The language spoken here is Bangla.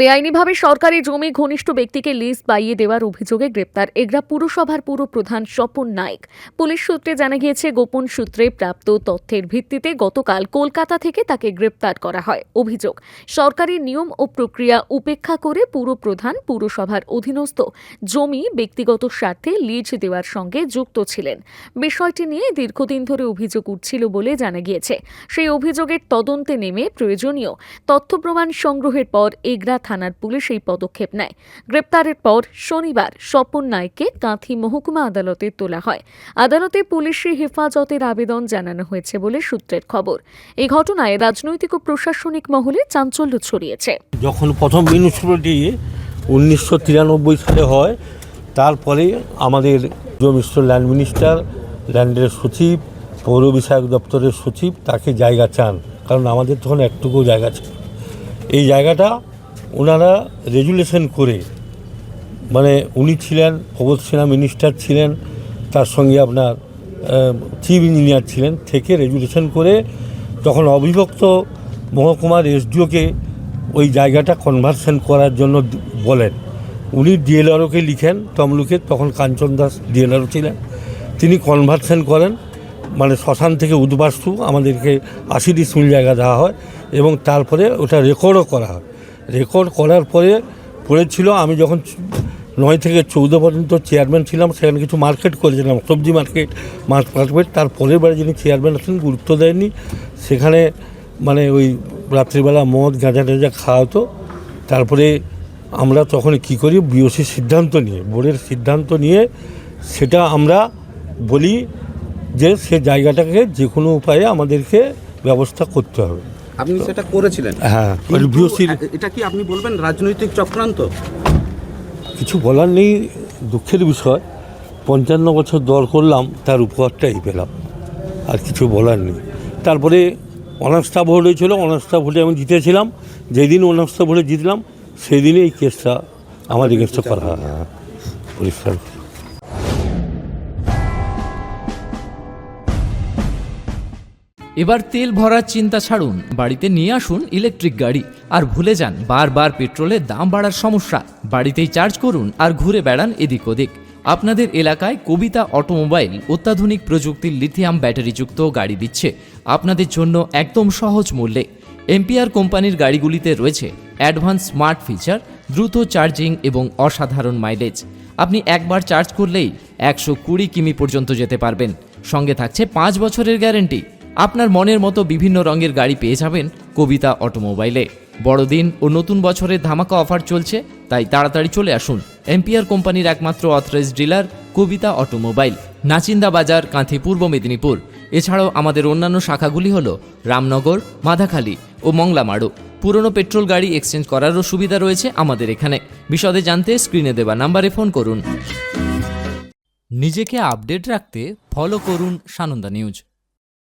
বেআইনিভাবে সরকারি জমি ঘনিষ্ঠ ব্যক্তিকে লিজ পাইয়ে দেওয়ার অভিযোগে গ্রেপ্তার। এগরা পুরসভার পুরপ্রধান স্বপন নায়েক। পুলিশ সূত্রে জানা গিয়েছে, গোপন সূত্রে প্রাপ্ত তথ্যের ভিত্তিতে গতকাল কলকাতা থেকে তাকে গ্রেপ্তার করা হয়। অভিযোগ, সরকারি নিয়ম ও প্রক্রিয়া উপেক্ষা করে পুরপ্রধান পুরসভার অধীনস্থ জমি ব্যক্তিগত স্বার্থে লিজ দেওয়ার সঙ্গে যুক্ত ছিলেন। বিষয়টি নিয়ে দীর্ঘদিন ধরে অভিযোগ উঠছিল বলে জানা গিয়েছে। সেই অভিযোগের তদন্তে নেমে প্রয়োজনীয় তথ্য প্রমাণ সংগ্রহের পর এগরা থানার পুলিশ এই পদক্ষেপ নেয়। গ্রেপ্তারের পর শনিবার স্বপন নায়ককে কাঁথি মহকুমা আদালতে তোলা হয়। আদালতে পুলিশি হেফাজতের আবেদন জানানো হয়েছে বলে সূত্রের খবর। এই ঘটনায় রাজনৈতিক ও প্রশাসনিক মহলে চাঞ্চল্য ছড়িয়েছে। যখন প্রথম মিউনিসিপ্যালিটি উনিশশো তিরানব্বই সালে হয়, তারপরে আমাদের মিস্টার ল্যান্ড মিনিস্টার ল্যান্ডের সচিব, পৌর বিষয়ক দপ্তরের সচিব তাকে জায়গা চান। কারণ আমাদের তখন একটুকু জায়গা ছিল। এই জায়গাটা ওনারা রেজুলেশন করে মানে উনি ছিলেন প্রবোধ সেনা মিনিস্টার ছিলেন, তার সঙ্গে আপনার চিফ ইঞ্জিনিয়ার ছিলেন, থেকে রেজুলেশন করে তখন অবিভক্ত মহকুমার এসডিওকে ওই জায়গাটা কনভার্সন করার জন্য বলেন, উনি ডিএলআরওকে লিখেন তমলুকে, তখন কাঞ্চন দাস ডিএলআরও ছিলেন, তিনি কনভার্সন করেন মানে শ্মশান থেকে উদ্বাস্তু, আমাদেরকে আশি ডিসমিল জায়গা দেওয়া হয় এবং তারপরে ওটা রেকর্ডও করা হয়। রেকর্ড করার পরে পড়েছিল, আমি যখন নয় থেকে চৌদ্দ পর্যন্ত চেয়ারম্যান ছিলাম, সেখানে কিছু মার্কেট করেছিলাম, সবজি মার্কেট মাছ মার্কেট তার পরের বারে যিনি চেয়ারম্যান আছেন, গুরুত্ব দেয়নি। সেখানে মানে ওই রাত্রিবেলা মদ, গাঁজা টাজা খাওয়া হতো। তারপরে আমরা তখন কি করি বিওসির সিদ্ধান্ত নিয়ে, বোর্ডের সিদ্ধান্ত নিয়ে সেটা আমরা বলি যে সে জায়গাটাকে যে কোনো উপায়ে আমাদেরকে ব্যবস্থা করতে হবে। আপনি সেটা করেছিলেন। হ্যাঁ বিওসির এটা কি আপনি বলবেন রাজনৈতিক চক্রান্ত? কিছু বলার নেই দুঃখের বিষয়। পঞ্চান্ন বছর দর করলাম তার উপহারটাই পেলাম। আর কিছু বলার নেই। তারপরে অনাস্থা ভোট হয়েছিল অনাস্থা ভোটে আমি জিতেছিলাম। যেদিন অনাস্থা ভোটে জিতলাম সেই দিনে এই কেসটা আমার কেসটা করা হয়। হ্যাঁ, পরিষ্কার। এবার তেল ভরার চিন্তা ছাড়ুন, বাড়িতে নিয়ে আসুন ইলেকট্রিক গাড়ি। আর ভুলে যান, বারবার পেট্রোলের দাম বাড়ার সমস্যা। বাড়িতেই চার্জ করুন আর ঘুরে বেড়ান এদিক ওদিক। আপনাদের এলাকায় কবিতা অটোমোবাইল অত্যাধুনিক প্রযুক্তির লিথিয়াম ব্যাটারিযুক্ত গাড়ি দিচ্ছে। আপনাদের জন্য একদম সহজ মূল্যে। এমপিআর কোম্পানির গাড়িগুলিতে রয়েছে অ্যাডভান্স স্মার্ট ফিচার দ্রুত চার্জিং এবং অসাধারণ মাইলেজ আপনি একবার চার্জ করলেই একশো কুড়ি কিমি পর্যন্ত যেতে পারবেন। সঙ্গে থাকছে পাঁচ বছরের গ্যারেন্টি আপনার মনের মতো বিভিন্ন রঙের গাড়ি পেয়ে যাবেন কবিতা অটোমোবাইলে। বড়দিন ও নতুন বছরের ধামাকা অফার চলছে, তাই তাড়াতাড়ি চলে আসুন এমপিআর কোম্পানির একমাত্র authorise dealer Kavita automobile, Nachinda বাজার, কাঁথি পূর্ব মেদিনীপুর। এছাড়াও আমাদের অন্যান্য শাখাগুলি হল রামনগর মাধাখালী ও মংলামাড়ু। পুরনো পেট্রোল গাড়ি এক্সচেঞ্জ করারও সুবিধা রয়েছে আমাদের এখানে। বিশদে জানতে স্ক্রিনে দেওয়া নাম্বারে ফোন করুন। নিজেকে আপডেট রাখতে ফলো করুন সানন্দা নিউজ।